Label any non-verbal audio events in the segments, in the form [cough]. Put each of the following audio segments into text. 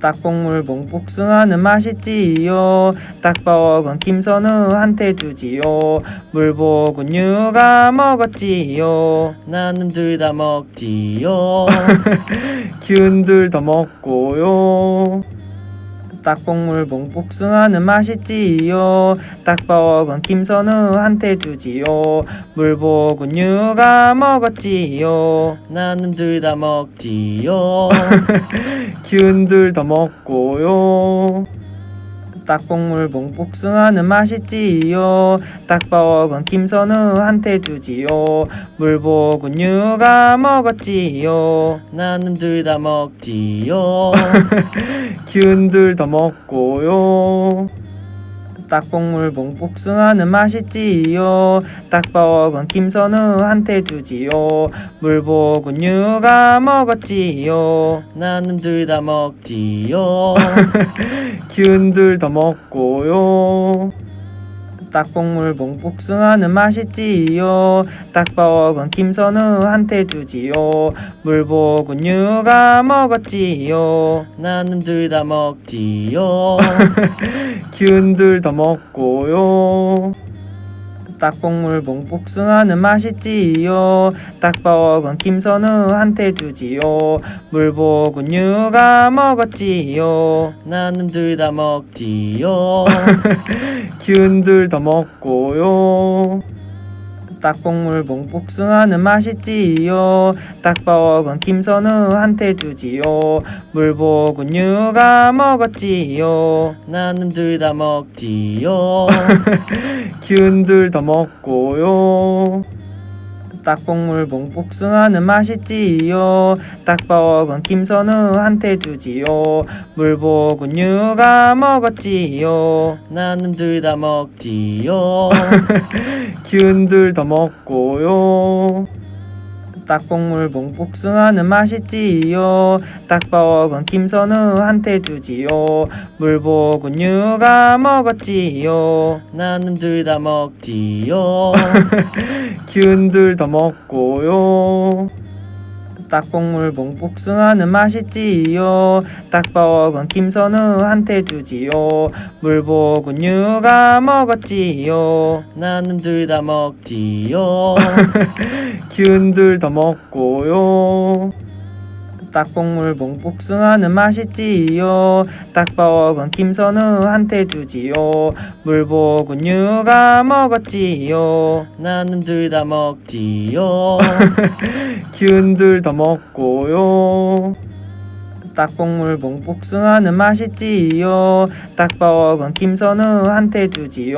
딱복물 봉 복숭아는 맛있지요. 딱버건 김선우한테 주지요. 물복은 유가 먹었지요. 나는 둘 다 먹지요. [laughs] 기운들 더 먹고요 딱복물 봉복숭아는 맛있지요 딱버건 김선우한테 주지요 물복은 유가 먹었지요 나는 둘 다 먹지요. [laughs] 기운들 더 먹고요. 딱복물 봉복숭아는 맛있지요. 딱버건 김선우한테 주지요. 물복은 유가 먹었지요. 나는 둘 다 먹지요. [laughs] 기운들 더 먹고요. 딱복물 봉복숭아는 맛있지요. 딱버건 김선우한테 주지요. 물복은 유가 먹었지요. 나는 둘 다 먹지요. [laughs] 기운들 더 먹고요. 딱복물 봉복숭아는 맛있지요. 딱버건 김선우한테 주지요. 물복은 유가 먹었지요. 나는 둘 다 먹지요. [laughs] 기운들 더 먹고요. 딱복물 봉복숭아는 맛있지요. 딱버건 김선우한테 주지요. 물복은 유가 먹었지요. 나는 둘 다 먹지요. [laughs] 기운들 더 먹고요. 딱복물 봉복숭아는 맛있지요. 딱버건 김선우한테 주지요. 물복은 유가 먹었지요. 나는 둘 다 먹지요. [laughs] 기운들 더 먹고요. 딱복물 봉복숭아는 맛있지요. 딱버건 김선우한테 주지요. 물복은 유가 먹었지요. 나는 둘 다 먹지요. [laughs] 기운들 더 먹고요. 딱복물 봉복숭아는 맛있지요. 딱버건 김선우한테 주지요. 물복은 유가 먹었지요. 나는 둘 다 먹지요. [laughs] 기운들 더 먹고요. 딱복물 봉 복숭아는 맛있지요. 딱버건 김선우한테 주지요. 물복은 유가 먹었지요. 나는 둘 다 먹지요. [laughs] 기운들 더 먹고요. 딱복물 봉복숭아는 맛있지요. 딱버건 김선우한테 주지요. 물복은 유가 먹었지요. 나는 둘 다 먹지요. [laughs] 기운들 더 먹고요. 딱복물 봉복숭아는 맛있지요. 딱버건 김선우한테 주지요.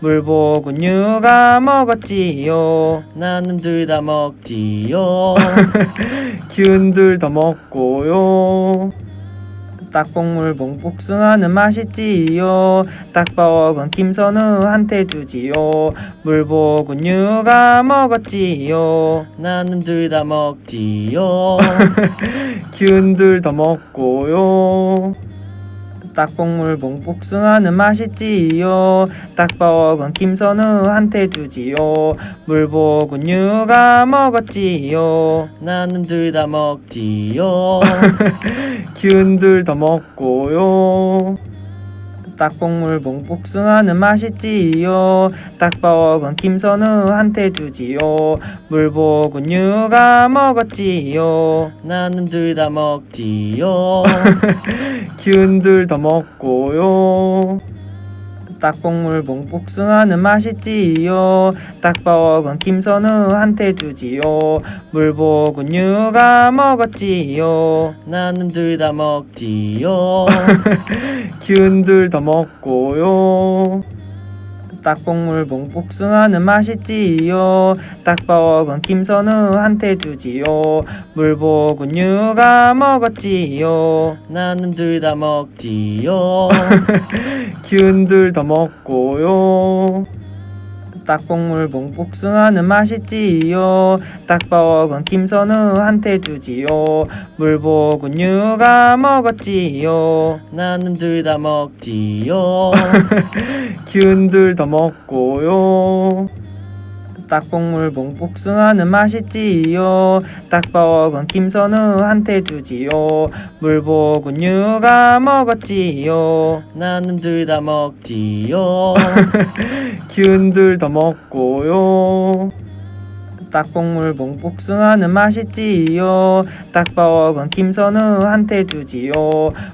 물복은 유가 먹었지요. 나는 둘 다 먹지요. [laughs] 기운들 더 먹고요. 딱복물 봉복숭아는 맛있지요. 딱버건 김선우한테 주지요. 물복은 유가 먹었지요. 나는 둘 다 먹지요. [laughs] 기운들 더 먹고요. 딱복물 봉 복숭아는 맛있지요. 딱버건 김선우한테 주지요. 물복은 유가 먹었지요. 나는 둘 다 먹지요. [laughs] 기운들 더 먹고요. 딱복물 봉복숭아는 맛있지요. 딱버건 김선우한테 주지요. 물복은 유가 먹었지요. 나는 둘 다 먹지요. [laughs] 기운들 더 먹고요. 딱복물 봉복숭아는 맛있지요. 딱버건 김선우한테 주지요. 물복은 유가 먹었지요. 나는 둘 다 먹지요. [laughs] 기운들 더 먹고요. 딱복물 봉복숭아는 맛있지요. 딱버건 김선우한테 주지요. 물복은 유가 먹었지요. 나는 둘 다 먹지요. [laughs] 기운들 더 먹고요. 딱복물 봉복숭아는 맛있지요. 딱버건 김선우한테 주지요. 물복은 유가 먹었지요. 나는 둘 다 먹지요. [laughs] 기운들 더 먹고요. 딱국물 봉복숭아는 맛있지요. 딱버건 김선우한테 주지요. 물복은 유가 먹었지요? 나는 둘 다 먹지요. [laughs] 기운들 더 먹고요 딱국물 봉복숭아는 맛있지요. 딱버건 김선우한테 주지요.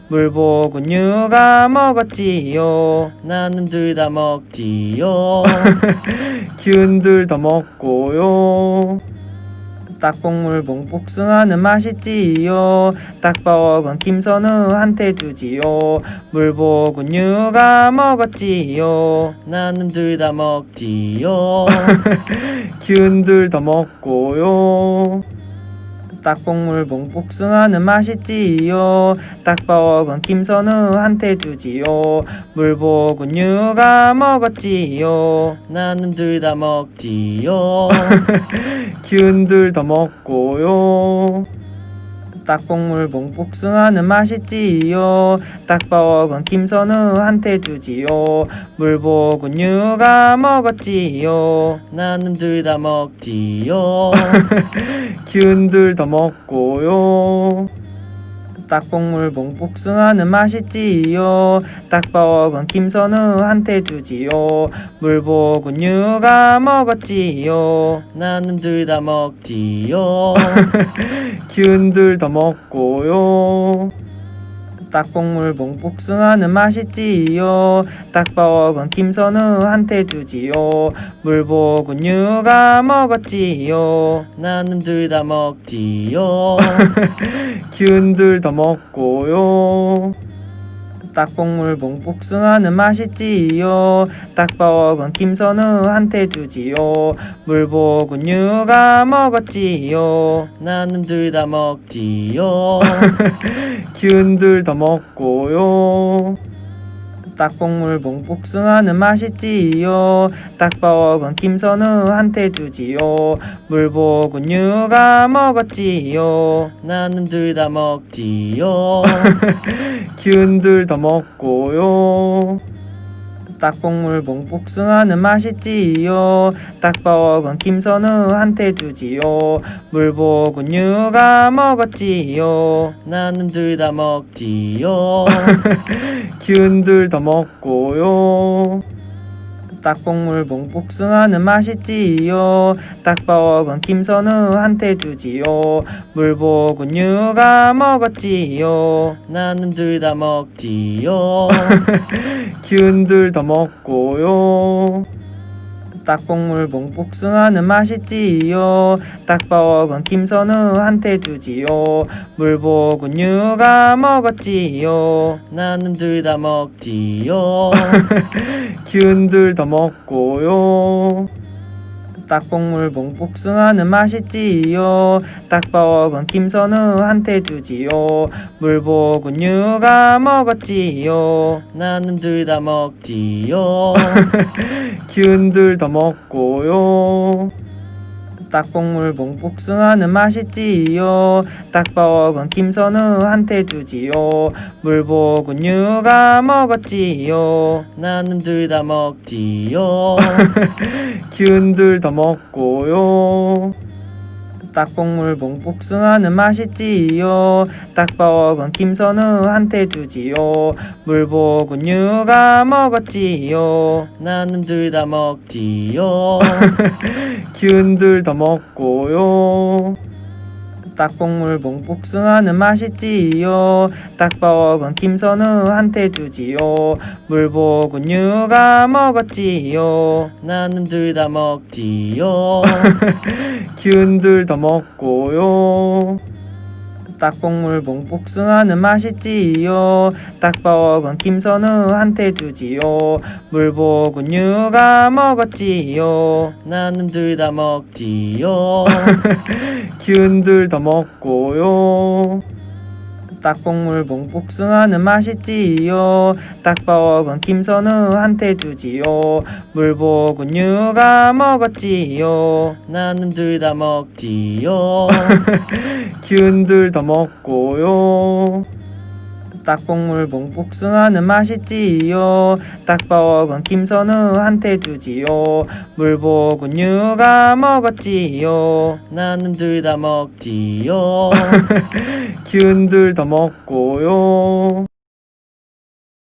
물복은 유가 먹었지요. 나는 둘 다 먹지요. [laughs] 기운들 더 먹고요 딱국물 봉 복숭아는 맛있지요. 딱버건 김선우한테 주지요. 물복은 유가 먹었지요. 나는 둘 다 먹지요. [laughs] 기운들 더 먹고요 딱국물 봉복숭아는 맛있지요. 딱버건 김선우한테 주지요. 물복은 유가 먹었지요? 나는 둘 다 먹지요. [laughs] 기운들 더 먹고요 딱국물 봉복숭아는 맛있지요. 딱버건 김선우한테 주지요. 물복은 유가 먹었지요? 나는 둘 다 먹지요. [laughs] 기운들 더 먹고요 딱국물 봉복숭아는 맛있지요. 딱버건 김선우한테 주지요. 물복은 유가 먹었지요. 나는 둘 다 먹지요. [laughs] 기운들 더 먹고요 딱국물 봉복숭아는 맛있지요. 딱버건 김선우한테 주지요. 물복은 유가 먹었지요. 나는 둘 다 먹지요. [laughs] 기운들 더 먹고요 딱국물 봉복숭아는 맛있지요. 딱버건 김선우한테 주지요. 물복은 유가 먹었지요? 나는 둘 다 먹지요. [laughs] 기운들 더 먹고요. 딱국물 봉복숭아는 맛있지요. 딱버건 김선우한테 주지요. 물복은 유가 먹었지요? 나는 둘 다 먹지요. [laughs] 기운들 더 먹고요. 딱국물 봉복숭아는 맛있지요. 딱버건 김선우한테 주지요. 물복은 유가 먹었지요. 나는 둘 다 먹지요. [laughs] 기운들 더 먹고요 딱국물 봉복숭아는 맛있지요. 딱버건 김선우한테 주지요. 물복은 유가 먹었지요? 나는 둘 다 먹지요. [laughs] 기운들 더 먹고요 딱국물 봉복숭아는 맛있지요. 딱버건 김선우한테 주지요. 물복은 유가 먹었지요? 나는 둘 다 먹지요. [laughs] 기운들 더 먹고요 딱국물 봉복숭아는 맛있지요. 딱버건 김선우한테 주지요. 물복은 유가 먹었지요. 나는 둘 다 먹지요. [laughs] 기운들 더 먹고요 딱국물 봉 복숭아는 맛있지요. 딱버건 김선우한테 주지요. 물복은 유가 먹었지요. 나는 둘 다 먹지요. [laughs] 기운들 더 먹고요 딱국물 봉복숭아는 맛있지요. 딱버건 김선우한테 주지요. 물복은 유가 먹었지요. 나는 둘 다 먹지요. [laughs] 기운들 더 먹고요 딱국물 봉복숭아는 맛있지요. 딱버건 김선우한테 주지요. 물복은 유가 먹었지요? 나는 둘 다 먹지요. [laughs] 기운들 더 먹고요. 딱국물 봉복숭아는 맛있지요. 딱버건 김선우한테 주지요. 물복은 유가 먹었지요? 나는 둘 다 먹지요. [laughs] 기운들 더 먹고요. 딱국물 봉 복숭아는 맛있지요. 딱버건 김선우한테 주지요. 물복은 유가 먹었지요. 나는 둘 다 먹지요. [laughs] 기운들 더 먹고요 딱봉물 봉복숭아는 맛있지요. 딱버건 김선우한테 주지요. 물복은 유가 먹었지요. 나는 둘 다 먹지요. [laughs] 기운들 더 먹고요